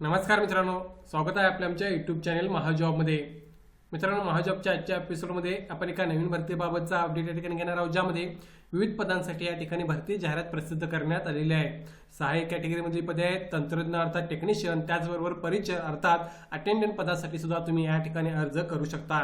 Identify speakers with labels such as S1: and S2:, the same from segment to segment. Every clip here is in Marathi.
S1: नमस्कार मित्रांनो स्वागत आहे आपल्या आमच्या युट्यूब चॅनल महाजॉबमध्ये. मित्रांनो महाजॉबच्या आजच्या एपिसोडमध्ये आपण एका नवीन भरतीबाबतचा अपडेट या ठिकाणी घेणार आहोत ज्यामध्ये विविध पदांसाठी या ठिकाणी भरती जाहिरात प्रसिद्ध करण्यात आलेली आहे. सहाय्यक कॅटेगरीमधली पदे आहेत तंत्रज्ञ अर्थात टेक्निशियन त्याचबरोबर परिचय अर्थात अटेंडंट पदासाठी सुद्धा तुम्ही या ठिकाणी अर्ज करू शकता.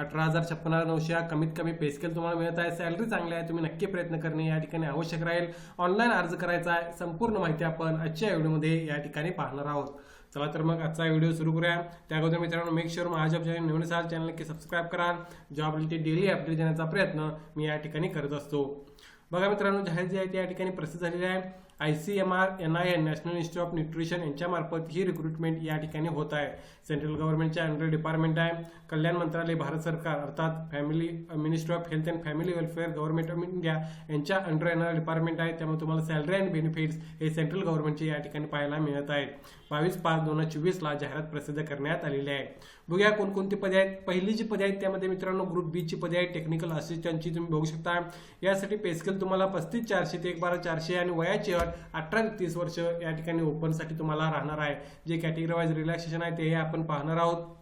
S1: अठरा हजार छप्पन हजार नऊशे हा कमीत कमी पे स्केल तुम्हाला मिळत आहे. सॅलरी चांगली आहे तुम्ही नक्की प्रयत्न करणे या ठिकाणी आवश्यक राहील. ऑनलाईन अर्ज करायचा आहे संपूर्ण माहिती आपण आजच्या व्हिडिओमध्ये या ठिकाणी पाहणार आहोत. चला तर मग आजचा व्हिडिओ सुरू करूया. त्या अगोदर मित्रांनो मेक शुअर महाजॉब चॅनल नवीन असाल चॅनल की सबस्क्राईब करा. जॉब रिलेटेड डेली अपडेट देण्याचा प्रयत्न मी या ठिकाणी करत असतो. बघा मित्रांनो जाहीर जी आहे ती या ठिकाणी प्रसिद्ध झालेली आहे. I C M R N I N national institute of nutrition यांच्यामार्फत ही रिक्रुटमेंट या ठिकाणी होत आहे. सेंट्रल गव्हर्नमेंटच्या अंडर डिपार्टमेंट आहे. कल्याण मंत्रालय भारत सरकार अर्थात family ministry of health and family welfare government of India यांच्या अंडर येणारं डिपार्टमेंट आहे. त्यामुळे तुम्हाला सॅलरी अँड बेनिफिट्स हे सेंट्रल गव्हर्नमेंटचे या ठिकाणी पाहायला मिळत आहेत बावीस पाच दोन हजार चोवीसला जाहिरात प्रसिद्ध करण्यात आलेली आहे. बघूया कोणकोणती पदे आहेत. पहिली जी पदे आहेत त्यामध्ये मित्रांनो ग्रुप बी ची पदे आहेत. टेक्निकल असिस्टंटची तुम्ही बघू शकता. यासाठी पेस्केल तुम्हाला पस्तीस चारशे ते एक बारा चारशे आणि वयाची अट अठरा ते तीस वर्ष या ठिकाणी ओपनसाठी तुम्हाला राहणार आहे. जे कॅटेगरी वाईज रिलॅक्सेशन आहे ते आपण पाहणार आहोत.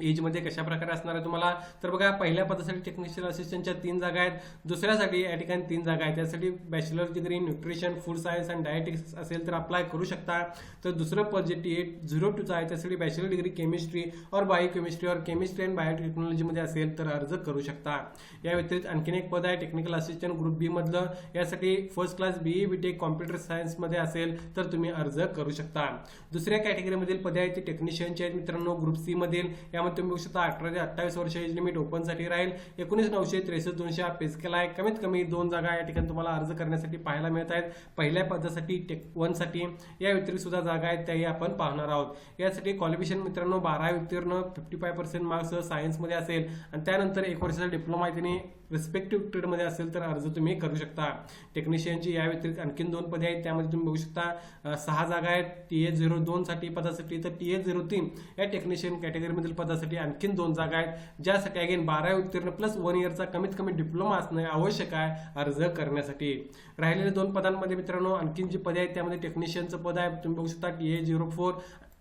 S1: एजमध्ये कशा प्रकारे असणार आहे तुम्हाला? तर बघा पहिल्या पदासाठी टेक्निशियल असिस्टंटच्या तीन जागा आहेत. दुसऱ्यासाठी या ठिकाणी तीन जागा आहेत. त्यासाठी bachelor degree nutrition food science and dietetics असेल तर अप्लाय करू शकता. तर दुसरं पद जे टी एट झिरो टूचं आहे त्यासाठी बॅचलर डिग्री केमिस्ट्री और बायोकेमिस्ट्री और केमिस्ट्री अँड बायोटेक्नॉलॉजीमध्ये असेल तर अर्ज करू शकता. या व्यतिरिक्त आणखीन एक पद आहे टेक्निकल असिस्टंट ग्रुप बी मधलं. यासाठी first class BE BTech computer सायन्समध्ये असेल तर तुम्ही अर्ज करू शकता. दुसऱ्या कॅटेगरीमधील पदे आहेत ते टेक्निशियनचे आहेत मित्रांनो ग्रुप सी मधील. यामध्ये तुम्ही बघू शकता अठरा ते अठ्ठावीस वर्ष एज लिमिट ओपनसाठी राहील. एकोणीस नऊशे त्रेसष्ट दोनशे हा फिजिकल आहे. कमीत कमी दोन जागा या ठिकाणी तुम्हाला अर्ज करण्यासाठी पाहायला मिळत आहेत. पहिल्या पदासाठी टेक वनसाठी या व्यतिरिक्त सुद्धा जागा आहेत त्याही आपण पाहणार आहोत. यासाठी क्वालिफिकेशन मित्रांनो बारा उत्तीर्ण फिफ्टी फाय पर्सेंट मार्क्स सायन्समध्ये असेल. आणि त्यानंतर एक वर्षाचा डिप्लोमा आहे त्यांनी रिस्पेक्टिव्ह ट्रेडमध्ये असेल तर अर्ज तुम्ही करू शकता. टेक्निशियनची या व्यतिरिक्त आणखीन दोन पदे आहेत त्यामध्ये तुम्ही बघू शकता सहा जागा आहेत टी ए झिरो दोनसाठी पदासाठी. तर टी ए झिरो तीन या टेक्निशियन कॅटेगरीमधील पदासाठी आणखीन दोन जागा आहेत ज्यासाठी अगेन बारा उत्तीर्ण प्लस वन इयरचा कमीत कमी डिप्लोमा असणे आवश्यक आहे अर्ज करण्यासाठी. राहिलेल्या दोन पदांमध्ये मित्रांनो आणखीन जी पदे आहेत त्यामध्ये टेक्निशियनचं पद आहे. तुम्ही बघू शकता T A zero four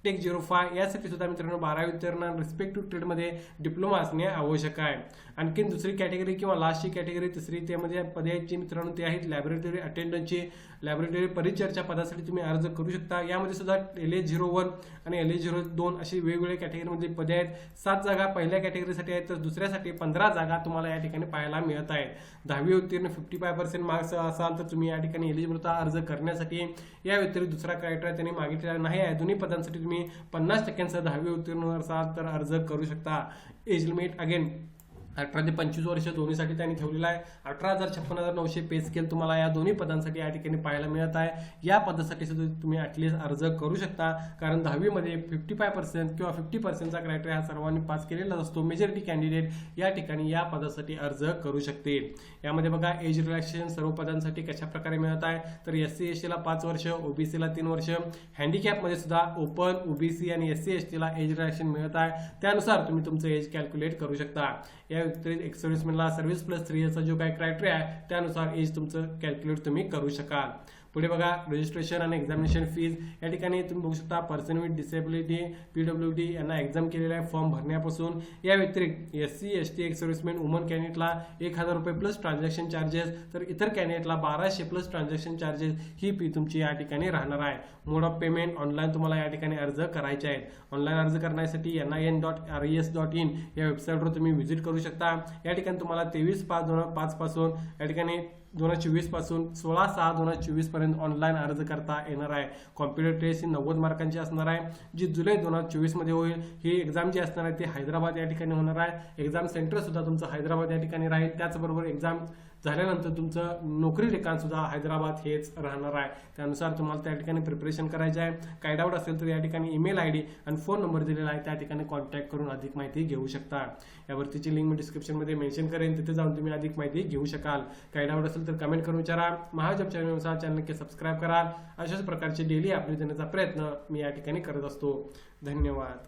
S1: tech zero five यासाठी सुद्धा मित्रांनो बारावी उत्तीर्ण रिस्पेक्टिव्ह ट्रेडमध्ये डिप्लोमा असणे आवश्यक आहे. आणखीन दुसरी कॅटेगरी किंवा लास्टची कॅटेगरी तिसरी त्यामध्ये पदे आहेत मित्रांनो ते आहेत लॅबोरेटरी अटेंडंटची लॅबोरेटरी परिचर्च्या पदासाठी तुम्ही अर्ज करू शकता. यामध्ये सुद्धा एल ए झिरो वन आणि एल ए झिरो दोन अशी वेगवेगळ्या कॅटेगरीमध्ये पदे आहेत. सात जागा पहिल्या कॅटेगरीसाठी आहेत तर दुसऱ्यासाठी पंधरा जागा तुम्हाला या ठिकाणी पाहायला मिळत आहेत. दहावी उत्तीर्ण फिफ्टी फाय पर्सेंट मार्क्स असाल तर तुम्ही या ठिकाणी एलिजिबलता अर्ज करण्यासाठी या व्यतिरिक्त दुसरा क्रायटेरिया त्यांनी मागितलेला नाही आहे. दोन्ही पदांसाठी तुम्ही पन्नास टक्क्यांचा दहावी उत्तीर्ण असाल तर अर्ज करू शकता. एज लिमिट अगेन अठरा ते पंचवीस वर्ष दोन्हीसाठी त्यांनी ठेवलेला आहे. अठरा हजार छप्पन हजार नऊशे पे स्केल तुम्हाला या दोन्ही पदांसाठी या ठिकाणी पाहायला मिळत आहे. या पदासाठी सुद्धा तुम्ही ॲटलिस्ट अर्ज करू शकता. कारण दहावीमध्ये फिफ्टी फाय पर्सेंट किंवा फिफ्टी पर्सेंटचा क्रायटेरिया हा सर्वांनी पास केलेला असतो. मेजॉरिटी कॅन्डिडेट या ठिकाणी या पदासाठी अर्ज करू शकते यामध्ये बघा एज रिलॅक्सेशन सर्व पदांसाठी कशा प्रकारे मिळत आहे? तर एस सी एस टीला पाच वर्ष ओबीसीला तीन वर्ष. हँडिकॅपमध्ये सुद्धा ओपन ओबीसी आणि एस सी एस टीला एज रिलॅक्सेशन मिळत आहे. त्यानुसार तुम्ही तुमचं एज कॅल्क्युलेट करू शकता. या व्यतिरिक्त एक सर्व्हिसमॅनला सर्व्हिस प्लस थ्री याचा जो काय क्रायटेरिया आहे त्यानुसार एज तुमचं कॅल्क्युलेट तुम्ही करू शकाल. पुढे बघा रजिस्ट्रेशन आणि एक्झामिनेशन फीज या ठिकाणी तुम्ही बघू शकता person with disability PW D यांना एक्झाम केलेला आहे फॉर्म भरण्यापासून. या व्यतिरिक्त S C S T ex serviceman woman कॅन्डिडेटला एक हजार रुपये प्लस ट्रान्झॅक्शन चार्जेस तर इतर कॅन्डिडेटला बाराशे प्लस ट्रान्झॅक्शन चार्जेस ही फी तुमची या ठिकाणी राहणार आहे. मोड ऑफ पेमेंट ऑनलाईन तुम्हाला या ठिकाणी अर्ज करायचे आहेत. ऑनलाईन अर्ज करण्यासाठी N I N dot R S dot in या वेबसाईटवर तुम्ही व्हिजिट करू शकता. या ठिकाणी तुम्हाला तेवीस पाच दोन हजार पाच पासून या ठिकाणी दोन हजार चोवीसपासून सोळा सहा दोन हजार चोवीसपर्यंत ऑनलाईन अर्ज करता येणार आहे. कॉम्प्युटर टेस्ट ही नव्वद मार्कांची असणार आहे. जी जुलै दोन हजार चोवीसमध्ये होईल ही एक्झाम जी असणार आहे ती हैदराबाद या ठिकाणी होणार आहे. एक्झाम सेंटर सुद्धा तुमचं हैदराबाद या ठिकाणी राहील. त्याचबरोबर एक्झाम झाल्यानंतर तुमचं नोकरी ठिकाण सुद्धा हैदराबाद हेच राहणार आहे. त्यानुसार तुम्हाला त्या ठिकाणी प्रिपरेशन करायचे आहे. काय डाऊट असेल तर या ठिकाणी ईमेल आय डी आणि फोन नंबर दिलेला आहे. त्या ठिकाणी कॉन्टॅक्ट करून अधिक माहिती घेऊ शकता. यावरतीची लिंक मी डिस्क्रिप्शनमध्ये मेन्शन करेन. तिथे जाऊन तुम्ही अधिक माहिती घेऊ शकाल. काय डाऊट असेल तर कमेंट करून विचारा. महाजॉब चॅनल चॅनल नक्की सबस्क्राईब करा अशाच प्रकारचे डेली अपडेट देण्याचा प्रयत्न मी या ठिकाणी करत असतो. धन्यवाद.